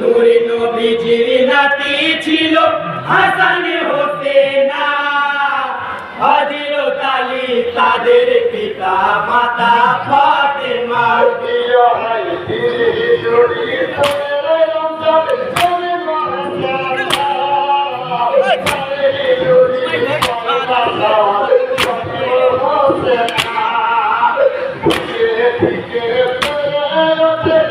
নুরি নবীজির নাতি ছিল হাসান হোসেনা। হাজির তালি তাদের পিতা মাতা ফাতেমা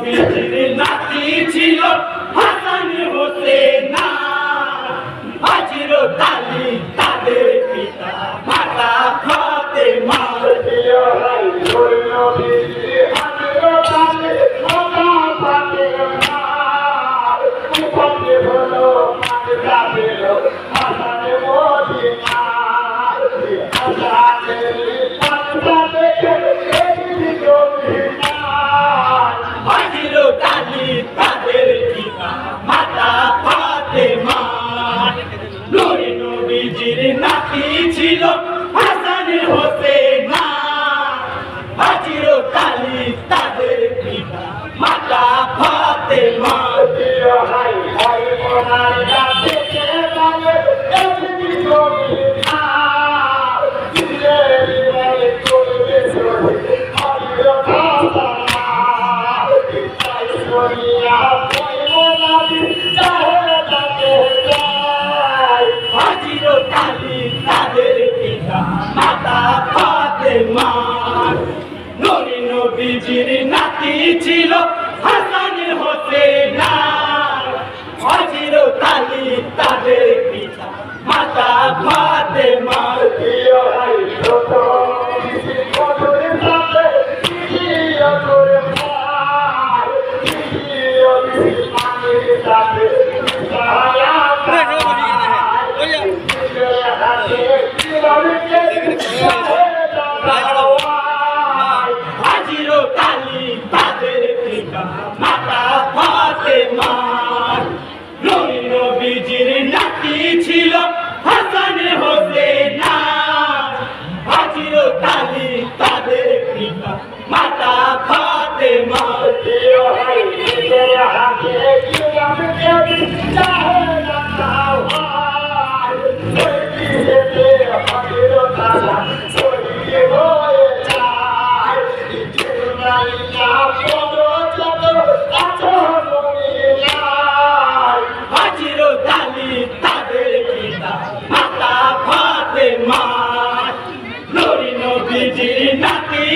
নবীর নাতি ছিল হাসান হোসেন হাজির তালি নবীজির নাতি ছিল নবীজির নাতি ছিল হাসান হোসেন হজির তালি তাদের পিতা মাতা ভাতে মা মাতা ফাতে মার। নবীজির নাতি ছিল হাসান হোসেন। হাজির তালি তাদের পিতা মাতা ফাতে মার। হাতে